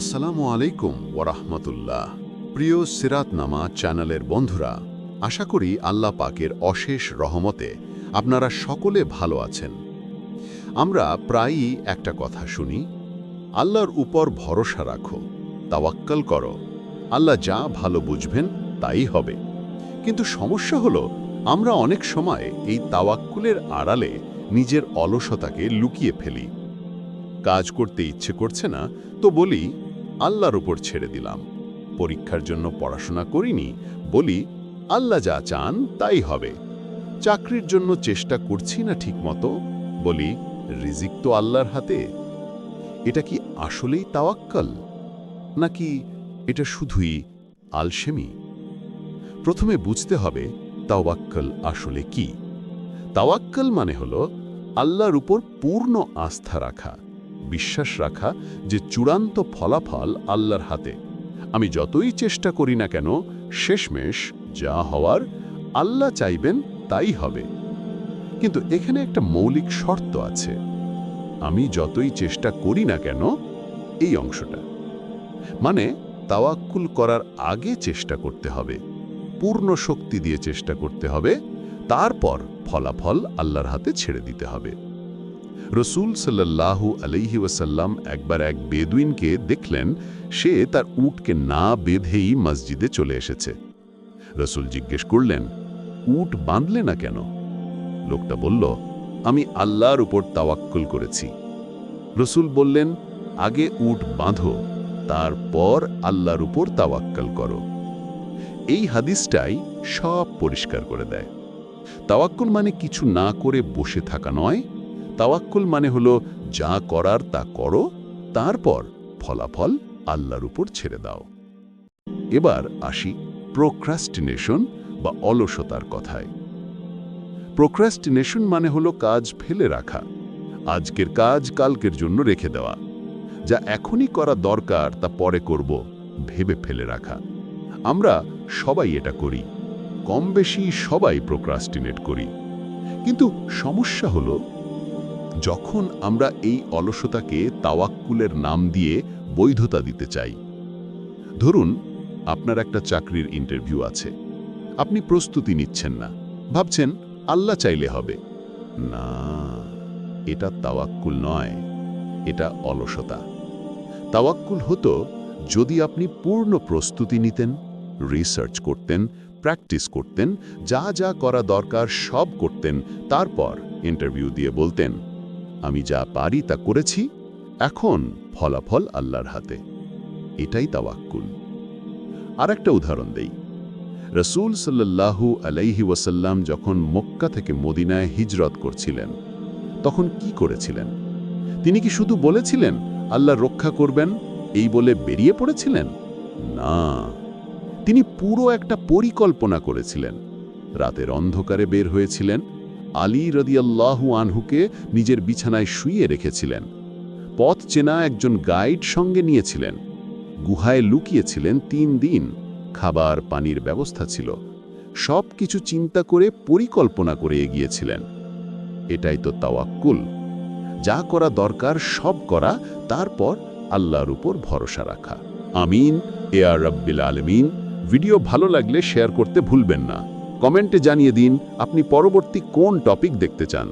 আসসালামু আলাইকুম ওরহমতুল্লাহ প্রিয় সিরাত নামা চ্যানেলের বন্ধুরা, আশা করি আল্লাহ পাকের অশেষ রহমতে আপনারা সকলে ভালো আছেন। আমরা প্রায়ই একটা কথা শুনি, আল্লাহর উপর ভরসা রাখো, তাওয়াক্কাল করো, আল্লাহ যা ভালো বুঝবেন তাই হবে। কিন্তু সমস্যা হলো, আমরা অনেক সময় এই তাওয়াক্কুলের আড়ালে নিজের অলসতাকে লুকিয়ে ফেলি। কাজ করতে ইচ্ছে করছে না, তো বলি আল্লাহর উপর ছেড়ে দিলাম। পরীক্ষার জন্য পড়াশোনা করিনি, বলি, আল্লাহ যা চান তাই হবে। চাকরির জন্য চেষ্টা করছি না ঠিকমতো, বলি, রিজিক তো আল্লাহর হাতে। এটা কি আসলেই তাওয়াক্কাল? নাকি এটা শুধুই আলসেমি? প্রথমে বুঝতে হবে, তাওয়াক্কাল আসলে কি? তাওয়াক্কাল মানে হলো আল্লাহর উপর পূর্ণ আস্থা রাখা। বিশ্বাস রাখা যে চূড়ান্ত ফলাফল আল্লাহর হাতে। আমি যতই চেষ্টা করি না কেন, শেষমেশ যা হওয়ার আল্লাহ চাইবেন তাই হবে। কিন্তু এখানে একটা মৌলিক শর্ত আছে। আমি যতই চেষ্টা করি না কেন, এই অংশটা। মানে তাওয়াক্কুল করার আগে চেষ্টা করতে হবে, পূর্ণ শক্তি দিয়ে চেষ্টা করতে হবে, তারপর ফলাফল আল্লাহর হাতে ছেড়ে দিতে হবে। রসুল সাল্লাল্লাহু আলাইহি ওয়াসাল্লাম একবার এক বেদুইনকে দেখলেন, সে তার উটকে না বেঁধেই মসজিদে চলে এসেছে। রসুল জিজ্ঞেস করলেন, উট বাঁধলে না কেন? লোকটা বলল, আমি আল্লাহর উপর তাওয়াক্কুল করেছি। রসুল বললেন, আগে উট বাঁধো, তারপর আল্লাহর উপর তাওয়াক্কাল করো। এই হাদিসটাই সব পরিষ্কার করে দেয়। তাওয়াক্কুল মানে কিছু না করে বসে থাকা নয় তাওয়াক্কুল মানে হলো, যা করার তা করো, তারপর ফলাফল আল্লাহর উপর ছেড়ে দাও। এবার আসি প্রোক্রাস্টিনেশন বা অলসতার কথায়। প্রোক্রাস্টিনেশন মানে হলো কাজ ফেলে রাখা, আজকের কাজ কালকের জন্য রেখে দেওয়া, যা এখনই করা দরকার তা পরে করব, ভেবে ফেলে রাখা। আমরা সবাই এটা করি কম বেশি সবাই প্রোক্রাস্টিনেট করি। কিন্তু সমস্যা হলো যখন আমরা এই অলসতাকে তাওয়াক্কুলের নাম দিয়ে বৈধতা দিতে চাই। ধরুন, আপনার একটা চাকরির ইন্টারভিউ আছে। আপনি প্রস্তুতি নিচ্ছেন না। ভাবছেন, আল্লাহ চাইলে হবে। না, এটা তাওয়াক্কুল নয়, এটা অলসতা। তাওয়াক্কুল হতো যদি আপনি পূর্ণ প্রস্তুতি নিতেন রিসার্চ করতেন প্র্যাকটিস করতেন, যা যা করা দরকার সব করতেন, তারপর ইন্টারভিউ দিয়ে বলতেন আমি যা পারি তা করেছি, এখন ফলাফল আল্লাহর হাতে। এটাই তাওয়াক্কুল। আর একটা উদাহরণ দেই। রসুল সাল্লাল্লাহু আলাইহি ওয়াসাল্লাম যখন মক্কা থেকে মদিনায় হিজরত করছিলেন, তখন কি করেছিলেন? তিনি কি শুধু বলেছিলেন, আল্লাহ রক্ষা করবেন, এই বলে বেরিয়ে পড়েছিলেন না। তিনি পুরো একটা পরিকল্পনা করেছিলেন। রাতের অন্ধকারে বের হয়েছিলেন আলী রদিয়াল্লাহু আনহুকে নিজের বিছানায় শুইয়ে রেখেছিলেন। পথ চেনা একজন গাইড সঙ্গে নিয়েছিলেন। গুহায় লুকিয়েছিলেন তিন দিন। খাবার, পানির ব্যবস্থা ছিল। সব কিছু চিন্তা করে পরিকল্পনা করে এগিয়েছিলেন। এটাই তো তাওয়াক্কুল। যা করা দরকার, সব করা, তারপর আল্লাহর উপর ভরসা রাখা। আমিন। এ আর রব্বিল আলমিন। ভিডিও ভালো লাগলে শেয়ার করতে ভুলবেন না। কমেন্টে জানিয়ে দিন আপনি পরবর্তী কোন টপিক দেখতে চান।